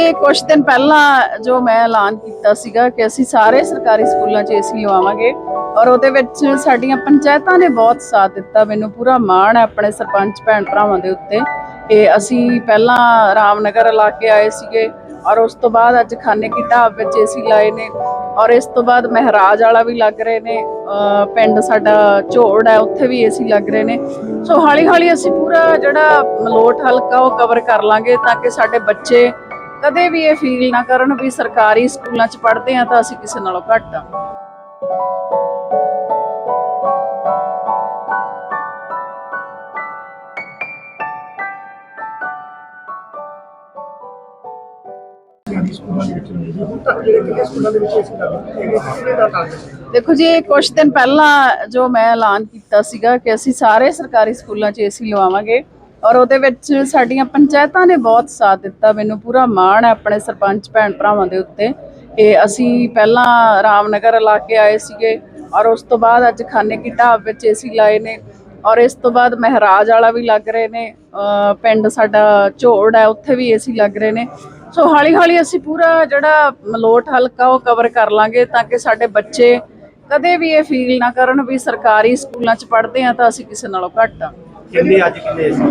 ਇਹ ਕੁਝ ਦਿਨ ਪਹਿਲਾਂ ਜੋ ਮੈਂ ਐਲਾਨ ਕੀਤਾ ਸੀਗਾ ਕਿ ਅਸੀਂ ਸਾਰੇ ਸਰਕਾਰੀ ਸਕੂਲਾਂ 'ਚ ਏਸੀ ਲਵਾਵਾਂਗੇ ਔਰ ਉਹਦੇ ਵਿੱਚ ਸਾਡੀਆਂ ਪੰਚਾਇਤਾਂ ਨੇ ਬਹੁਤ ਸਾਥ ਦਿੱਤਾ, ਮੈਨੂੰ ਪੂਰਾ ਮਾਣ ਹੈ ਆਪਣੇ ਸਰਪੰਚ ਭੈਣ ਭਰਾਵਾਂ ਦੇ ਉੱਤੇ ਕਿ ਅਸੀਂ ਪਹਿਲਾਂ ਰਾਮਨਗਰ ਇਲਾਕੇ ਆਏ ਸੀਗੇ ਔਰ ਉਸ ਤੋਂ ਬਾਅਦ ਅੱਜ ਖਾਨੇ ਕੀ ਢਾਬ ਵਿੱਚ ਏਸੀ ਲਾਏ ਨੇ ਔਰ ਇਸ ਤੋਂ ਬਾਅਦ ਮਹਾਰਾਜ ਵਾਲਾ ਵੀ ਲੱਗ ਰਹੇ ਨੇ ਪਿੰਡ ਸਾਡਾ ਝੋੜ ਹੈ, ਉੱਥੇ ਵੀ ਏਸੀ ਲੱਗ ਰਹੇ ਨੇ। ਸੋ ਹੌਲੀ ਹੌਲੀ ਅਸੀਂ ਪੂਰਾ ਜਿਹੜਾ ਮਲੋਟ ਹਲਕਾ ਉਹ ਕਵਰ ਕਰ ਲਾਂਗੇ ਤਾਂ ਕਿ ਸਾਡੇ ਬੱਚੇ ਕਦੇ ਵੀ ਇਹ ਫੀਲ ਨਾ ਕਰਨ ਵੀ ਸਰਕਾਰੀ ਸਕੂਲਾਂ 'ਚ ਪੜ੍ਹਦੇ ਆ ਤਾਂ ਅਸੀਂ ਕਿਸੇ ਨਾਲੋਂ ਘੱਟ ਆ। ਦੇਖੋ ਜੀ, ਇਹ ਕੁਝ ਦਿਨ ਪਹਿਲਾਂ ਜੋ ਮੈਂ ਐਲਾਨ ਕੀਤਾ ਸੀਗਾ ਕਿ ਅਸੀਂ ਸਾਰੇ ਸਰਕਾਰੀ ਸਕੂਲਾਂ 'ਚ ਏਸੀ ਲਵਾਵਾਂਗੇ। ਔਰ ਉਹਦੇ ਵਿੱਚ ਸਾਡੀਆਂ ਪੰਚਾਇਤਾਂ ਨੇ ਬਹੁਤ ਸਾਥ ਦਿੱਤਾ। ਮੈਨੂੰ ਪੂਰਾ ਮਾਣ ਹੈ ਆਪਣੇ ਸਰਪੰਚ ਭੈਣ ਭਰਾਵਾਂ ਦੇ ਉੱਤੇ ਕਿ ਅਸੀਂ ਪਹਿਲਾਂ ਰਾਮਨਗਰ ਇਲਾਕੇ ਆਏ ਸੀਗੇ ਔਰ ਉਸ ਤੋਂ ਬਾਅਦ ਅੱਜ ਖਾਨੇ ਕੀ ਢਾਬ ਵਿੱਚ ਏਸੀ ਲਾਏ ਨੇ ਔਰ ਇਸ ਤੋਂ ਬਾਅਦ ਮਹਾਰਾਜ ਵਾਲਾ ਵੀ ਲੱਗ ਰਹੇ ਨੇ ਪਿੰਡ ਸਾਡਾ ਝੋੜ ਹੈ, ਉੱਥੇ ਵੀ ਏਸੀ ਲੱਗ ਰਹੇ ਨੇ। ਸੋ ਹੌਲੀ ਹੌਲੀ ਅਸੀਂ ਪੂਰਾ ਜਿਹੜਾ ਮਲੋਟ ਹਲਕਾ ਉਹ ਕਵਰ ਕਰ ਲਾਂਗੇ ਤਾਂ ਕਿ ਸਾਡੇ ਬੱਚੇ ਕਦੇ ਵੀ ਇਹ ਫੀਲ ਨਾ ਕਰਨ ਵੀ ਸਰਕਾਰੀ ਸਕੂਲਾਂ 'ਚ ਪੜ੍ਹਦੇ ਆ ਤਾਂ ਅਸੀਂ ਕਿਸੇ ਨਾਲੋਂ ਘੱਟ ਆ। ਕਿੰਨੇ ਅੱਜ ਕਿੰਨੇ ਏਸੀ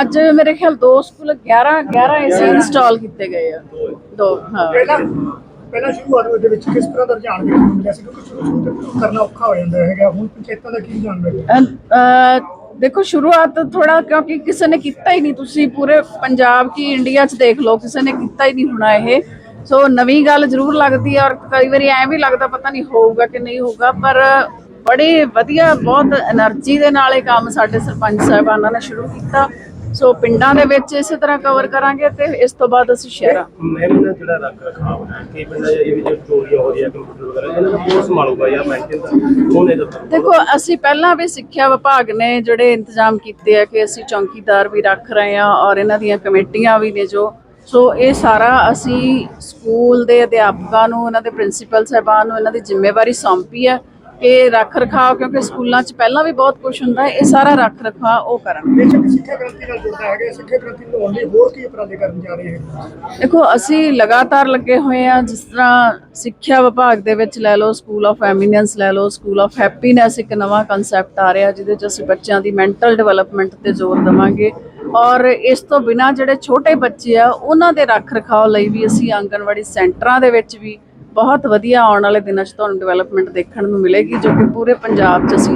ਅੱਜ ਮੇਰੇ ਖਿਆਲ ਦੋ ਸਕੂਲ 11 11 ਏਸੀ ਇੰਸਟਾਲ ਕੀਤੇ ਗਏ ਆ। ਦੋ ਹਾਂ। ਪਹਿਲਾਂ ਪਹਿਲਾਂ ਸ਼ੁਰੂਆਤ ਦੇ ਵਿੱਚ ਕਿਸ ਤਰ੍ਹਾਂ ਦਾ ਰੁਝਾਨ ਮਿਲਿਆ ਸੀ? ਕਿਉਂਕਿ ਸ਼ੁਰੂ ਸ਼ੁਰੂ ਕਰਨਾ ਔਖਾ ਹੋ ਜਾਂਦਾ ਹੈਗਾ। ਹੁਣ ਪੰਚਾਇਤਾਂ ਦਾ ਕੀ ਅਹ, ਅਹ, ਦੇਖੋ ਸ਼ੁਰੂਆਤ ਥੋੜਾ ਕਿਉਂਕਿ ਕਿਸੇ ਨੇ ਕੀਤਾ ਹੀ ਨਹੀਂ। ਤੁਸੀਂ ਪੂਰੇ ਪੰਜਾਬ ਕੀ ਇੰਡੀਆ 'ਚ ਦੇਖ ਲਓ ਕਿਸੇ ਨੇ ਕੀਤਾ ਹੀ ਨਹੀਂ ਹੋਣਾ ਇਹ। ਸੋ ਨਵੀਂ ਗੱਲ ਜ਼ਰੂਰ ਲੱਗਦੀ ਹੈ ਔਰ ਕਈ ਵਾਰੀ ਐਂ ਵੀ ਲੱਗਦਾ ਪਤਾ ਨਹੀਂ ਹੋਊਗਾ ਕਿ ਨਹੀਂ ਹੋਊਗਾ ਪਰ ਬੜੇ ਵਧੀਆ ਬਹੁਤ એનર્ਜੀ ਦੇ ਨਾਲ ਇਹ ਕੰਮ ਸਾਡੇ ਸਰਪੰਚ ਸਾਹਿਬਾਨ ਨੇ ਸ਼ੁਰੂ ਕੀਤਾ। ਸੋ ਪਿੰਡਾਂ ਦੇ ਵਿੱਚ ਇਸੇ ਤਰ੍ਹਾਂ ਕਵਰ ਕਰਾਂਗੇ ਤੇ ਇਸ ਤੋਂ ਬਾਅਦ ਅਸੀਂ ਸ਼ਹਿਰਾਂ। ਦੇਖੋ ਅਸੀਂ ਪਹਿਲਾਂ ਵੀ ਸਿੱਖਿਆ ਵਿਭਾਗ ਨੇ ਜਿਹੜੇ ਇੰਤਜ਼ਾਮ ਕੀਤੇ ਆ ਕਿ ਅਸੀਂ ਚੌਕੀਦਾਰ ਵੀ ਰੱਖ ਰਹੇ ਆ ਔਰ ਇਹਨਾਂ ਦੀਆਂ ਕਮੇਟੀਆਂ ਵੀ ਨੇ ਜੋ। ਸੋ ਇਹ ਸਾਰਾ ਅਸੀਂ ਸਕੂਲ ਦੇ ਅਧਿਆਪਕਾਂ ਨੂੰ ਉਹਨਾਂ ਦੇ ਪ੍ਰਿੰਸੀਪਲ ਸਾਹਿਬਾਨ ਨੂੰ ਇਹਨਾਂ ਦੀ ਜ਼ਿੰਮੇਵਾਰੀ ਸੌਂਪੀ ਹੈ। ਕਿ ਰੱਖ ਰਖਾਵ ਕਿਉਂਕਿ ਸਕੂਲਾਂ 'ਚ ਪਹਿਲਾਂ ਵੀ ਬਹੁਤ ਕੁਝ ਹੁੰਦਾ ਹੈ ਇਹ ਸਾਰਾ ਰੱਖ ਰਖਾਵ ਉਹ ਕਰਨ। ਬੇਸ਼ੱਕ ਸਿੱਖਿਆ ਕ੍ਰਾਂਤੀ ਨਾਲ ਜੁੜਦਾ ਹੈਗਾ ਸਿੱਖਿਆ ਕ੍ਰਾਂਤੀ ਨੂੰ ਲਿਆਉਣ ਲਈ ਹੋਰ ਕੀ ਉਪਰਾਲੇ ਕਰਨ ਜਾ ਰਹੇ ਹੈ ਦੇਖੋ ਅਸੀਂ ਲਗਾਤਾਰ ਲੱਗੇ ਹੋਏ ਆ ਜਿਸ ਤਰ੍ਹਾਂ ਸਿੱਖਿਆ ਵਿਭਾਗ ਦੇ ਵਿੱਚ ਲੈ ਲਓ ਸਕੂਲ ਆਫ ਐਮੀਨੈਂਸ ਲੈ ਲਓ ਸਕੂਲ ਆਫ ਹੈਪੀਨੈਸ ਇੱਕ ਨਵਾਂ ਕਨਸੈਪਟ ਆ ਰਿਹਾ ਜਿਹਦੇ 'ਚ ਅਸੀਂ ਬੱਚਿਆਂ ਦੀ ਮੈਂਟਲ ਡਿਵੈਲਪਮੈਂਟ ਤੇ ਜ਼ੋਰ ਦੇਵਾਂਗੇ। ਔਰ ਇਸ ਤੋਂ ਬਿਨਾ ਜਿਹੜੇ ਛੋਟੇ ਬੱਚੇ ਆ ਉਹਨਾਂ ਦੇ ਰੱਖ ਰਖਾਵ ਲਈ ਵੀ ਅਸੀਂ ਆਂਗਣਵਾੜੀ ਸੈਂਟਰਾਂ ਦੇ ਵਿੱਚ ਵੀ ਬਹੁਤ ਵਧੀਆ ਆਉਣ ਵਾਲੇ ਦਿਨਾਂ 'ਚ ਤੁਹਾਨੂੰ ਡਿਵੈਲਪਮੈਂਟ ਦੇਖਣ ਨੂੰ ਮਿਲੇਗੀ ਜੋ ਕਿ ਪੂਰੇ ਪੰਜਾਬ 'ਚ ਅਸੀਂ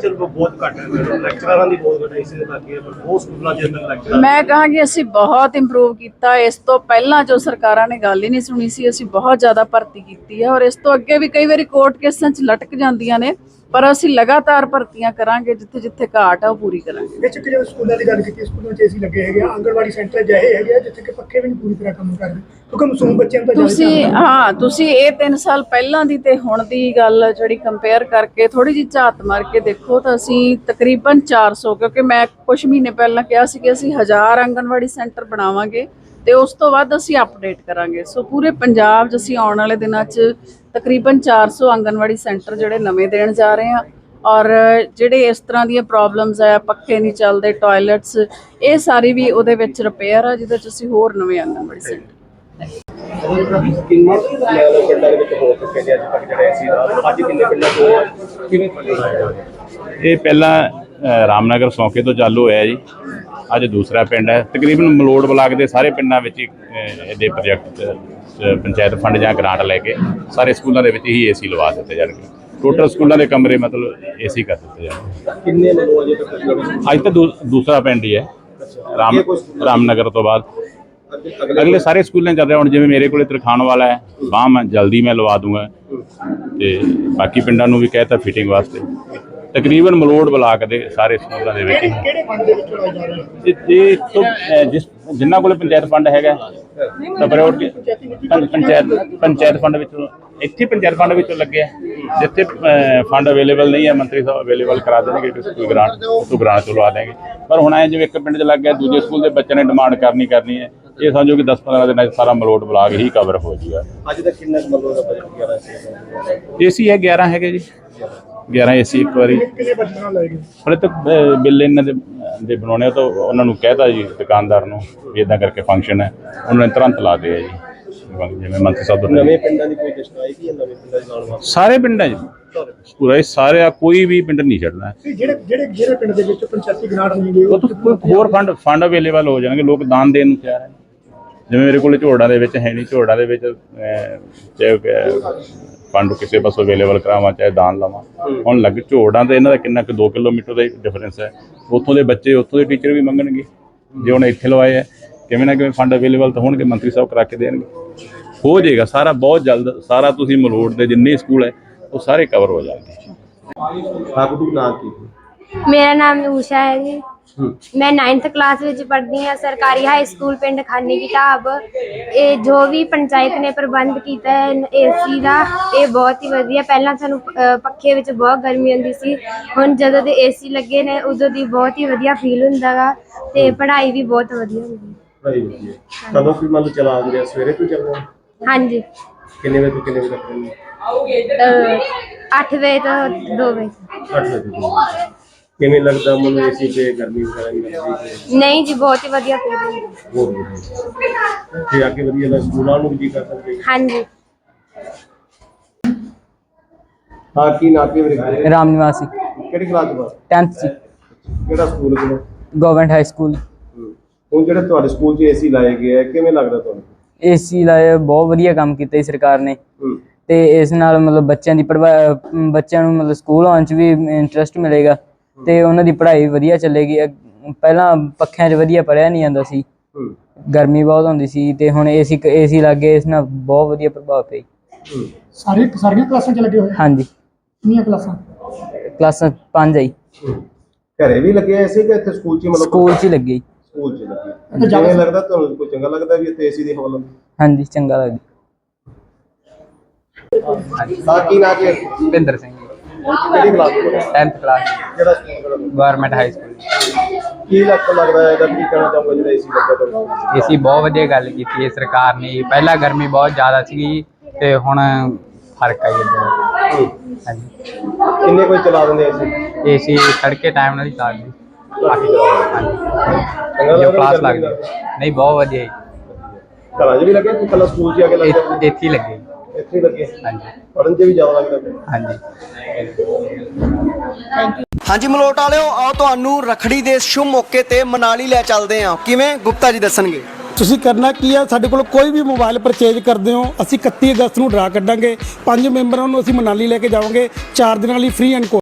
ਚਲੋ ਬਹੁਤ ਘੱਟ ਹੈ ਲੈਕਚਰਾਰਾਂ ਦੀ ਬਹੁਤ ਘੱਟ ਇਸੇ ਕਰਕੇ ਬਹੁਤ ਸਕੂਲਾਂ 'ਚ ਲੈਕਚਰ ਮੈਂ ਕਹਾਂਗੀ ਅਸੀਂ ਬਹੁਤ ਇੰਪਰੂਵ ਕੀਤਾ ਇਸ ਤੋਂ ਪਹਿਲਾਂ ਜੋ ਸਰਕਾਰਾਂ ਨੇ ਗੱਲ ਹੀ ਨਹੀਂ ਸੁਣੀ ਸੀ ਅਸੀਂ ਬਹੁਤ ਜ਼ਿਆਦਾ ਭਰਤੀ ਕੀਤੀ ਹੈ ਔਰ ਇਸ ਤੋਂ ਅੱਗੇ ਵੀ ਕਈ ਵਾਰੀ ਕੋਰਟ ਕੇਸਾਂ 'ਚ ਲਟਕ ਜਾਂਦੀਆਂ ਨੇ। ਪਰ ਅਸੀਂ ਲਗਾਤਾਰ ਭਰਤੀਆਂ ਕਰਾਂਗੇ ਜਿੱਥੇ ਜਿੱਥੇ ਘਾਟ ਆ ਉਹ ਪੂਰੀ ਕਰਾਂਗੇ। ਬੇਸ਼ੱਕ ਜਦੋਂ ਸਕੂਲਾਂ ਦੀ ਗੱਲ ਕੀਤੀ ਸਕੂਲਾਂ 'ਚ ਏਸੀ ਲੱਗੇ ਹੈਗੇ ਆ, ਆਂਗਣਵਾੜੀ ਸੈਂਟਰ ਅਜਿਹੇ ਹੈਗੇ ਆ ਜਿੱਥੇ ਕਿ ਪੱਖੇ ਵੀ ਨਹੀਂ ਪੂਰੀ ਤਰ੍ਹਾਂ ਕੰਮ ਕਰਦੇ। ਕਿਉਂਕਿ ਮਾਸੂਮ ਬੱਚਿਆਂ ਨੂੰ ਤਾਂ ਤੁਸੀਂ ਹਾਂ ਤੁਸੀਂ ਇਹ 3 ਸਾਲ ਪਹਿਲਾਂ ਦੀ ਤੇ ਹੁਣ ਦੀ ਗੱਲ ਜਿਹੜੀ ਕੰਪੇਅਰ ਕਰਕੇ ਥੋੜੀ ਜਿਹੀ ਝਾਤ ਮਾਰ ਕੇ ਦੇਖੋ ਤਾਂ ਅਸੀਂ ਤਕਰੀਬਨ 400 ਕਿਉਂਕਿ ਮੈਂ ਕੁਝ ਮਹੀਨੇ ਪਹਿਲਾਂ ਕਿਹਾ ਸੀ ਕਿ ਅਸੀਂ 1000 ਆਂਗਣਵਾੜੀ ਸੈਂਟਰ ਬਣਾਵਾਂਗੇ। ਤੇ ਉਸ ਤੋਂ ਬਾਅਦ ਅਸੀਂ ਅਪਡੇਟ ਕਰਾਂਗੇ। ਸੋ ਪੂਰੇ ਪੰਜਾਬ 'ਚ ਅਸੀਂ ਆਉਣ ਵਾਲੇ ਦਿਨਾਂ 'ਚ ਤਕਰੀਬਨ 400 ਆਂਗਣਵਾੜੀ ਸੈਂਟਰ ਜਿਹੜੇ ਨਵੇਂ ਦੇਣ ਜਾ ਰਹੇ ਹਾਂ ਔਰ ਜਿਹੜੇ ਇਸ ਤਰ੍ਹਾਂ ਦੀਆਂ ਪ੍ਰੋਬਲਮਸ ਆ ਪੱਖੇ ਨਹੀਂ ਚੱਲਦੇ ਟਾਇਲਟਸ ਇਹ ਸਾਰੀ ਵੀ ਉਹਦੇ ਵਿੱਚ ਰਿਪੇਅਰ ਆ ਜਿਹਦੇ 'ਚ ਅਸੀਂ ਹੋਰ ਨਵੇਂ ਆਂਗਣਵਾੜੀ ਸੈਂਟਰ। ਕਿੰਨੇ ਲੈਵਲ ਪਿੰਡਾਂ ਦੇ ਵਿੱਚ ਹੋ ਚੁੱਕੇ ਨੇ ਅੱਜ ਤੱਕ ਜਿਹੜੇ ਏਸੀ ਦਾ ਅੱਜ ਕਿੰਨੇ ਪਿੰਡਾਂ ਤੋਂ ਕਿਵੇਂ ਪੜ੍ਹਾਇਆ ਇਹ ਪਹਿਲਾਂ ਰਾਮਨਗਰ ਸੌਕੇ ਤੋਂ ਚਾਲੂ ਹੋਇਆ ਜੀ। ਅੱਜ ਦੂਸਰਾ ਪਿੰਡ ਹੈ। ਤਕਰੀਬਨ ਮਲੋੜ ਬਲਾਕ ਦੇ ਸਾਰੇ ਪਿੰਡਾਂ ਵਿੱਚ ਇਹਦੇ ਪ੍ਰੋਜੈਕਟ ਪੰਚਾਇਤ ਫੰਡ ਜਾਂ ਗ੍ਰਾਂਟ ਲੈ ਕੇ ਸਾਰੇ ਸਕੂਲਾਂ ਦੇ ਵਿੱਚ ਹੀ ਏਸੀ ਲਵਾ ਦਿੱਤੇ ਜਾਣਗੇ। ਟੋਟਲ ਸਕੂਲਾਂ ਦੇ ਕਮਰੇ ਮਤਲਬ ਏਸੀ ਕਰ ਦਿੱਤੇ ਜਾਣਗੇ। ਕਿੰਨੇ ਮਨੋਂ ਅਜੇ ਤੱਕ ਅੱਜ ਤਾਂ ਦੂਸਰਾ ਪਿੰਡ ਹੀ ਹੈ। ਰਾਮ ਰਾਮਨਗਰ ਤੋਂ ਬਾਅਦ। ਅਗਲੇ ਸਾਰੇ ਸਕੂਲਾਂ ਚੱਲ ਰਿਹਾ। ਹੁਣ ਜਿਵੇਂ ਮੇਰੇ ਕੋਲੇ ਤਰਖਾਣ ਵਾਲਾ ਹੈ ਬਾਹ ਮੈਂ ਜਲਦੀ ਮੈਂ ਲਵਾ ਦੂੰਗਾ। ਤੇ ਬਾਕੀ ਪਿੰਡਾਂ ਨੂੰ ਵੀ ਕਹਿਤਾ ਫਿਟਿੰਗ ਵਾਸਤੇ। ਤਕਰੀਬਨ ਮਲੋੜ ਬਲਾਕ ਦੇ ਸਾਰੇ ਸਕੂਲਾਂ ਦੇ ਵਿੱਚ। ਕਿਹੜੇ ਕਿਹੜੇ ਫੰਡ ਦੇ ਵਿੱਚ ਚਲਾਏ ਜਾ ਰਹੇ ਇਹ ਤੋਂ ਜਿਸ ਜਿਨ੍ਹਾਂ ਕੋਲੇ ਪੰਚਾਇਤ ਫੰਡ ਹੈਗਾ ਤਾਂ ਪ੍ਰਾਇੋਰਟੀ ਪੰਚਾਇਤ ਪੰਚਾਇਤ ਫੰਡ ਵਿੱਚੋਂ ਇੱਥੇ ਪੰਚਾਇਤ ਫੰਡ ਵਿੱਚੋਂ ਲੱਗਿਆ ਜਿੱਥੇ ਫੰਡ ਅਵੇਲੇਬਲ ਨਹੀਂ ਹੈ ਮੰਤਰੀ ਸਾਹਿਬ ਅਵੇਲੇਬਲ ਕਰਾ ਦੇਣਗੇ ਕਿਸੇ ਕੋਈ ਗ੍ਰਾਂਟ ਤੋਂ ਗ੍ਰਾਂਟ ਤੋਂ ਲਵਾ ਦੇਣਗੇ। ਪਰ ਹੁਣ ਐ ਜਿਵੇਂ ਇੱਕ ਪਿੰਡ 'ਚ ਲੱਗ ਗਿਆ ਦੂਜੇ ਸਕੂਲ ਦੇ ਬੱਚਿਆਂ ਨੇ ਡਿਮਾਂਡ ਕਰਨੀ ਕਰਨੀ ਹੈ ਇਹ ਸਮਝੋ ਕਿ 10-15 ਦਿਨਾਂ 'ਚ ਸਾਰਾ ਮਲੋਟ ਬਲਾਕ ਹੀ ਕਵਰ ਹੋ ਜਾਊਗਾ ਅੱਜ ਤੱਕ ਕਿੰਨਾ ਮਨੋਂ ਦਾ ਬਜਟ ਗਿਆ ਸੀ ਏਸੀ ਹੈ 11 ਹੈਗੇ ਜੀ। 11 ਏਸੀ ਇੱਕ ਵਾਰੀ। ਕਿੰਨੇ ਨਾਲ ਹਲੇ ਤੱਕ ਅਹ, ਬਿੱਲ ਇਹਨਾਂ ਦੇ ਦੇ ਬਣਾਉਣੇ ਆ ਤਾਂ ਉਹਨਾਂ ਨੂੰ ਕਹਿਤਾ ਜੀ ਦੁਕਾਨਦਾਰ ਨੂੰ ਵੀ ਇਦਾਂ ਕਰਕੇ ਫੰਕਸ਼ਨ ਹੈ। ਉਹਨਾਂ ਨੇ ਤੁਰੰਤ ਲਾ ਦਿਆ ਜੀ। ਜਿਵੇਂ ਮੰਤਰੀ ਸਾਹਿਬ ਨੇ ਨਵੇਂ ਪਿੰਡਾਂ ਦੀ ਕੋਈ ਲਿਸਟ ਆਏਗੀ ਜਾਂ ਨਵੇਂ ਪਿੰਡਾਂ ਦੇ ਨਾਲ ਵਾਸਤੇ ਸਾਰੇ ਪਿੰਡਾਂ 'ਚ। ਪੂਰਾ ਇਹ ਸਾਰੇ ਆ, ਕੋਈ ਵੀ ਪਿੰਡ ਨਹੀਂ ਛੱਡਣਾ। ਜਿਹੜੇ ਜਿਹੜੇ ਜਿਹੜੇ ਪਿੰਡ ਦੇ ਵਿੱਚ ਪੰਚਾਇਤੀ ਗਨਾੜ ਨਹੀਂ ਗਏ ਉਹ ਤੋਂ ਕੋਈ ਹੋਰ ਫੰਡ ਫੰਡ ਅਵੇਲੇਬਲ ਹੋ ਜਾਣਗੇ ਲੋਕ ਦਾਨ ਦੇਣ ਨੂੰ ਤਿਆਰ ਹੈ। ਜਿਵੇਂ ਮੇਰੇ ਕੋਲ ਝੋੜਾ ਦੇ ਵਿੱਚ ਹੈ ਨਹੀਂ ਝੋੜਾ ਦੇ ਵਿੱਚ ਅਹ, ਚਾਹੇ ਫੰਡ ਕਿਸੇ ਪਾਸੋਂ ਅਵੇਲੇਬਲ ਕਰਾਵਾਂ ਚਾਹੇ ਦਾਨ ਲਵਾਂ। ਹੁਣ ਲੱਗ ਝੋੜਾਂ ਤੇ ਇਹਨਾਂ ਦਾ ਕਿੰਨਾ ਕੁ 2 ਕਿਲੋਮੀਟਰ ਦਾ ਡਿਫਰੈਂਸ ਹੈ। ਉੱਥੋਂ ਦੇ ਬੱਚੇ ਉੱਥੋਂ ਦੇ ਟੀਚਰ ਵੀ ਮੰਗਣਗੇ। ਜੇ ਹੁਣ ਇੱਥੇ ਲਵਾਏ ਹੈ ਕਿਵੇਂ ਨਾ ਕਿਵੇਂ ਫੰਡ ਅਵੇਲੇਬਲ ਤਾਂ ਹੋਣਗੇ ਮੰਤਰੀ ਸਾਹਿਬ ਕਰਾ ਕੇ ਦੇਣਗੇ। ਹੋ ਜਾਏਗਾ ਸਾਰਾ ਬਹੁਤ ਜਲਦ ਸਾਰਾ ਤੁਸੀਂ ਮਲੋੜ ਦੇ ਜਿੰਨੇ ਸਕੂਲ ਹੈ ਉਹ ਸਾਰੇ ਕਵਰ ਹੋ ਜਾਣਗੇ। ਆਪ ਕੀ ਮੇਰਾ ਨਾਮ ਊਸ਼ਾ ਹੈ ਜੀ। ਮੈਂ 9th ਕਲਾਸ ਵਿੱਚ ਪੜ੍ਹਦੀ ਹਾਂ ਸਰਕਾਰੀ ਹਾਈ ਸਕੂਲ ਪਿੰਡ ਖਾਨੇ ਕੀ ਢਾਬ ਇਹ ਜੋ ਵੀ ਪੰਚਾਇਤ ਨੇ ਪ੍ਰਬੰਧ ਕੀਤਾ ਹੈ ਏਸੀ ਦਾ ਇਹ ਬਹੁਤ ਹੀ ਵਧੀਆ। ਪਹਿਲਾਂ ਸਾਨੂੰ ਪੱਖੇ ਵਿੱਚ ਬਹੁਤ ਗਰਮੀ ਹੁੰਦੀ ਸੀ। ਹੁਣ ਜਦੋਂ ਦੇ ਏਸੀ ਲੱਗੇ ਨੇ ਉਦੋਂ ਦੀ ਬਹੁਤ ਹੀ ਵਧੀਆ ਫੀਲ ਹੁੰਦਾਗਾ ਤੇ ਪੜ੍ਹਾਈ ਵੀ ਬਹੁਤ ਵਧੀਆ ਹੁੰਦੀ ਹੈ। ਭਾਈ ਵਧੀਆ। ਕਦੋਂ ਵੀ ਮੰਨ ਲਓ ਚਲਾ ਦਿੰਦੇ ਆ? ਸਵੇਰੇ ਤੋਂ ਚੱਲਦੇ ਆ ਹਾਂਜੀ। ਕਿੰਨੇ ਵਜੇ ਤੋਂ ਕਿੰਨੇ ਵਜੇ ਤੱਕ ਰਹਿੰਦੇ ਅਹ, 8 ਵਜੇ ਤੋਂ 2 ਵਜੇ। 8 ਵਜੇ ਤੋਂ ਕਿਵੇਂ ਲੱਗਦਾ ਮੈਨੂੰ ਏਸੀ ਤੇ ਗਰਮੀ ਵਗੈਰਾ ਨਹੀਂ ਲੱਗਦੀ ਨਹੀਂ ਜੀ ਬਹੁਤ ਹੀ ਵਧੀਆ ਫੀਲ ਹੁੰਦੀ ਹੈ। ਬਹੁਤ ਵਧੀਆ ਤੇ ਅੱਗੇ ਵਧੀਆ ਲੱਗ ਸਕੂਲਾਂ ਨੂੰ ਵੀ ਜੀ ਕਰ ਸਕਦੇ ਹਾਂਜੀ। ਹਾਂ ਕੀ ਨਾਂ ਕੀ ਮੇਰੇ ਰਾਮ ਨਿਵਾਸੀ। ਕਿਹੜੀ ਕਲਾਸ ਦਾ 10th ਚ। ਕਿਹੜਾ ਸਕੂਲ ਹੈ ਗਵਰਨਮੈਂਟ ਹਾਈ ਸਕੂਲ। ਹੁਣ ਜਿਹੜੇ ਤੁਹਾਡੇ ਸਕੂਲ 'ਚ ਏਸੀ ਲਾਏ ਗਏ ਆ ਕਿਵੇਂ ਲੱਗਦਾ ਤੁਹਾਨੂੰ? ਏਸੀ ਲਾਇਆ ਬਹੁਤ ਵਧੀਆ ਕੰਮ ਕੀਤਾ ਜੀ ਸਰਕਾਰ ਨੇ। ਹੂੰ। ਤੇ ਇਸ ਨਾਲ ਮਤਲਬ ਬੱਚਿਆਂ ਦੀ ਪੜ੍ਹਾਈ ਬੱਚਿਆਂ ਨੂੰ ਮਤਲਬ ਸਕੂਲ ਆਉਣ ਚ ਵੀ ਇੰਟਰਸਟ ਮਿਲੇਗਾ। ਤੇ ਉਹਨਾਂ ਦੀ ਪੜ੍ਹਾਈ ਵਧੀਆ ਚੱਲੇਗੀ। ਅਹ ਪਹਿਲਾਂ ਪੱਖਿਆਂ 'ਚ ਵਧੀਆ ਪੜ੍ਹਿਆ ਨਹੀਂ ਜਾਂਦਾ ਸੀ। ਹੂੰ। ਗਰਮੀ ਬਹੁਤ ਹੁੰਦੀ ਸੀ ਤੇ ਹੁਣ ਏਸੀ ਏਸੀ ਲੱਗੇ ਇਸ ਨਾਲ ਬਹੁਤ ਵਧੀਆ ਪ੍ਰਭਾਵ ਪਿਆ ਜੀ। ਹੂੰ। ਸਾਰੇ ਸਾਰੀਆਂ ਕਲਾਸਾਂ 'ਚ ਲੱਗੇ ਹੋਏ? ਹਾਂਜੀ। ਕਿੰਨੀਆਂ ਕਲਾਸਾਂ? ਕਲਾਸਾਂ 5 ਆਈ ਘਰੇ ਵੀ ਲੱਗੇ ਐਸੇ ਕਿ ਇੱਥੇ ਸਕੂਲ 'ਚ ਹੀ ਮਤਲਬ ਸਕੂਲ 'ਚ ਹੀ ਲੱਗੀ ਸਕੂਲ 'ਚ ਲੱਗੇ। ਤੇ ਜਿਵੇਂ ਲੱਗਦਾ ਤੁਹਾਨੂੰ ਕੋਈ ਚੰਗਾ ਲੱਗਦਾ ਵੀ ਇੱਥੇ ਏਸੀ ਦੀ ਹਵਾ ਲੱਗਦੀ ਹਾਂਜੀ ਚੰਗਾ ਲੱਗਦਾ। ਹਾਂ ਕੀ ਨਾਂ ਕੀ ਹੈ? ਭਿੰਦਰ ਸਿੰਘ। ਕਿਹੜੀ ਕਲਾਸ ਦਾ 10th ਕਲਾਸ ਕਿਹੜਾ ਸਕੂਲ ਕਿਹੜਾ ਗਵਰਨਮੈਂਟ ਹਾਈ ਸਕੂਲ। ਕੀ ਲੱਗ ਲੱਗਦਾ ਹੈ? ਇਹਦਾ ਕੀ ਕਹਿਣਾ ਚਾਹੋਗੇ ਜਿਹੜਾ ਏਸੀ ਲੱਗਾ ਏਸੀ ਬਹੁਤ ਵਧੀਆ ਗੱਲ ਕੀਤੀ ਹੈ ਸਰਕਾਰ ਨੇ। ਪਹਿਲਾਂ ਗਰਮੀ ਬਹੁਤ ਜ਼ਿਆਦਾ ਸੀਗੀ ਤੇ ਹੁਣ ਫ਼ਰਕ ਆ ਜੀ ਬਹੁਤ। ਹਾਂਜੀ। ਕਿੰਨੇ ਕੋਈ ਚਲਾ ਦਿੰਦੇ ਏਸੀ? ਏਸੀ ਤੜਕੇ ਟਾਈਮ ਨਾਲ ਹੀ ਚੱਲਦੀ ਕਾਫੀ ਚੰਗਾ ਜੋ ਕਲਾਸ ਲੱਗਦੀ? ਨਹੀਂ ਬਹੁਤ ਵਧੀਆ ਜੀ। ਘਰਾਂ 'ਚ ਵੀ ਲੱਗੇ ਕਿ ਕੱਲਾ ਸਕੂਲ 'ਚ ਆ ਕੇ ਲੱਗਦਾ ਇੱਥੇ ਇੱਥੇ ਹੀ ਲੱਗੇ। ਇੱਥੇ ਹੀ ਲੱਗੇ। ਹਾਂਜੀ। ਪੜਨ 'ਚ ਵੀ ਜ਼ਿਆਦਾ ਲੱਗਦਾ ਫਿਰ। ਹਾਂਜੀ। ਹਾਂਜੀ ਮਲੋਟ ਵਾਲਿਓ ਆਓ ਤੁਹਾਨੂੰ ਰਖੜੀ ਦੇ ਸ਼ੁਭ ਮੌਕੇ ਤੇ ਮਨਾਲੀ ਲੈ ਚੱਲਦੇ ਹਾਂ। ਕਿਵੇਂ? ਗੁਪਤਾ ਜੀ ਦੱਸਣਗੇ। ਤੁਸੀਂ ਕਰਨਾ ਕੀ ਹੈ ਸਾਡੇ ਕੋਲ ਕੋਈ ਵੀ ਮੋਬਾਈਲ ਪਰਚੇਜ ਕਰਦੇ ਹੋ ਅਸੀਂ 31 ਅਗਸਤ ਨੂੰ ਡਰਾ ਕੱਢਾਂਗੇ। ਪੰਜ ਮੈਂਬਰਾਂ ਨੂੰ ਅਸੀਂ ਮਨਾਲੀ ਲੈ ਕੇ ਜਾਵਾਂਗੇ। 4 ਦਿਨਾਂ ਲਈ ਫ੍ਰੀ ਐਂਡ